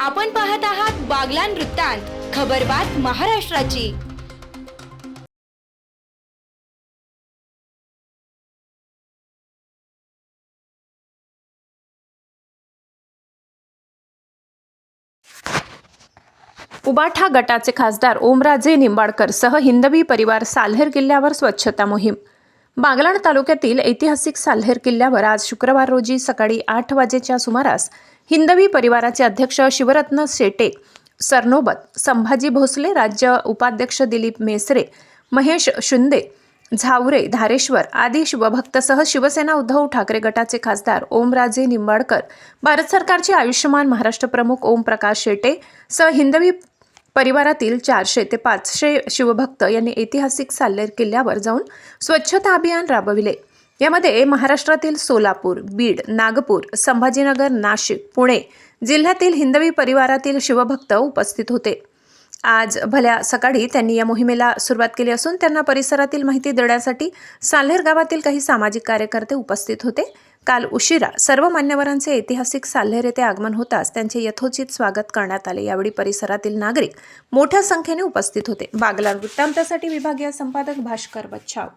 आपण पाहत आहात बागलान वृत्तांत खबरबात महाराष्ट्राची. उबाठा गटाचे खासदार ओमराजे निंबाडकर सह हिंदवी परिवार साल्हेर किल्ल्यावर स्वच्छता मोहीम. बागलाण तालुक्यातील ऐतिहासिक साल्हेर किल्ल्यावर आज शुक्रवार रोजी सकाळी आठ वाजेच्या सुमारास हिंदवी परिवाराचे अध्यक्ष शिवरत्न शेटे सरनोबत संभाजी भोसले राज्य उपाध्यक्ष दिलीप मेसरे महेश शिंदे झावरे धारेश्वर आदी शिवभक्तसह शिवसेना उद्धव ठाकरे गटाचे खासदार ओमराजे निंबाळकर भारत सरकारचे आयुष्यमान महाराष्ट्र प्रमुख ओमप्रकाश शेटे सह हिंदवी परिवारातील चारशे ते पाचशे शिवभक्त यांनी ऐतिहासिक साल्लेर किल्ल्यावर जाऊन स्वच्छता अभियान राबविले. यामध्ये महाराष्ट्रातील सोलापूर बीड नागपूर संभाजीनगर नाशिक पुणे जिल्ह्यातील हिंदवी परिवारातील शिवभक्त उपस्थित होते. आज भल्या सकाळी त्यांनी या मोहिमेला सुरुवात केली असून त्यांना परिसरातील माहिती देण्यासाठी साल्हेर गावातील काही सामाजिक कार्यकर्ते उपस्थित होते. काल उशिरा सर्व मान्यवरांचे ऐतिहासिक साल्हेर येथे आगमन होताच त्यांचे यथोचित स्वागत करण्यात आले. यावेळी परिसरातील नागरिक मोठ्या संख्येने उपस्थित होते. बागला वृत्तांतासाठी विभागीय संपादक भास्कर बच्छाव.